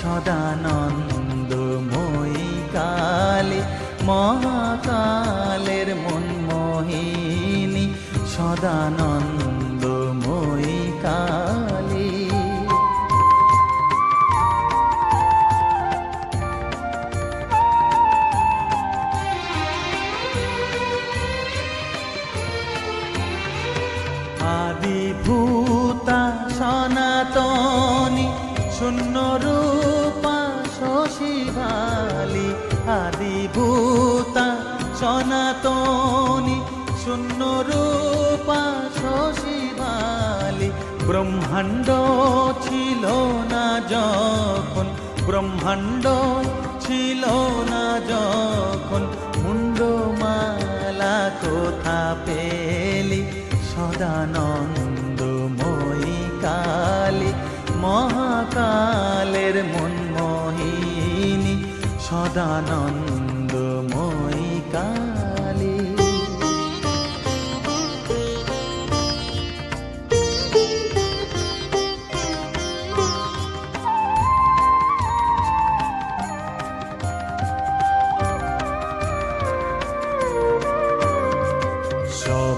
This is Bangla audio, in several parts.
সদানন্দময়ী কালী মহাকালের মনমোহিনী সদানন্দময়ী কালী আদিভূতা সনাতনী আদিভূতা সনাতনী শূন্য রূপা শশীভালি ব্রহ্মাণ্ড ছিল না যখন, ব্রহ্মাণ্ড ছিল না যখন। মুন্ডমালা কোথা পেলি? সদানন্দময়ী কালী, মহাকালের মনমোহিনী সদানন্দময়ী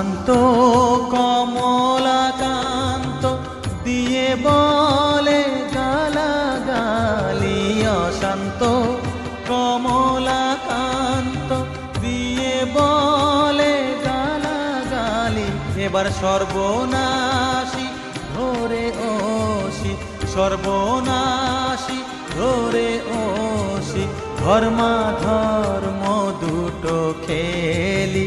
অশান্ত কমলাকান্ত, দিয়ে বলে গালাগালি অশান্ত। কমলাকান্ত, দিয়ে বলে গালাগালি, এবার সর্বনাশী, ধরে ওসি, সর্বনাশী, ধরে ওসি ধর্মা ধর্ম দুটো খেলি।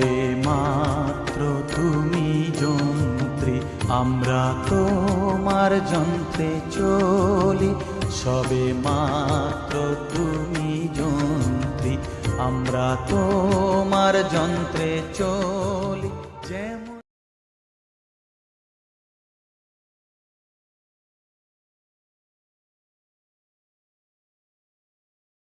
সবে মাত্র তুমি যন্ত্রী, আমরা তোমার যন্ত্রে চলি। সবে মাত্র তুমি যন্ত্রী, আমরা তোমার যন্ত্রে চলি।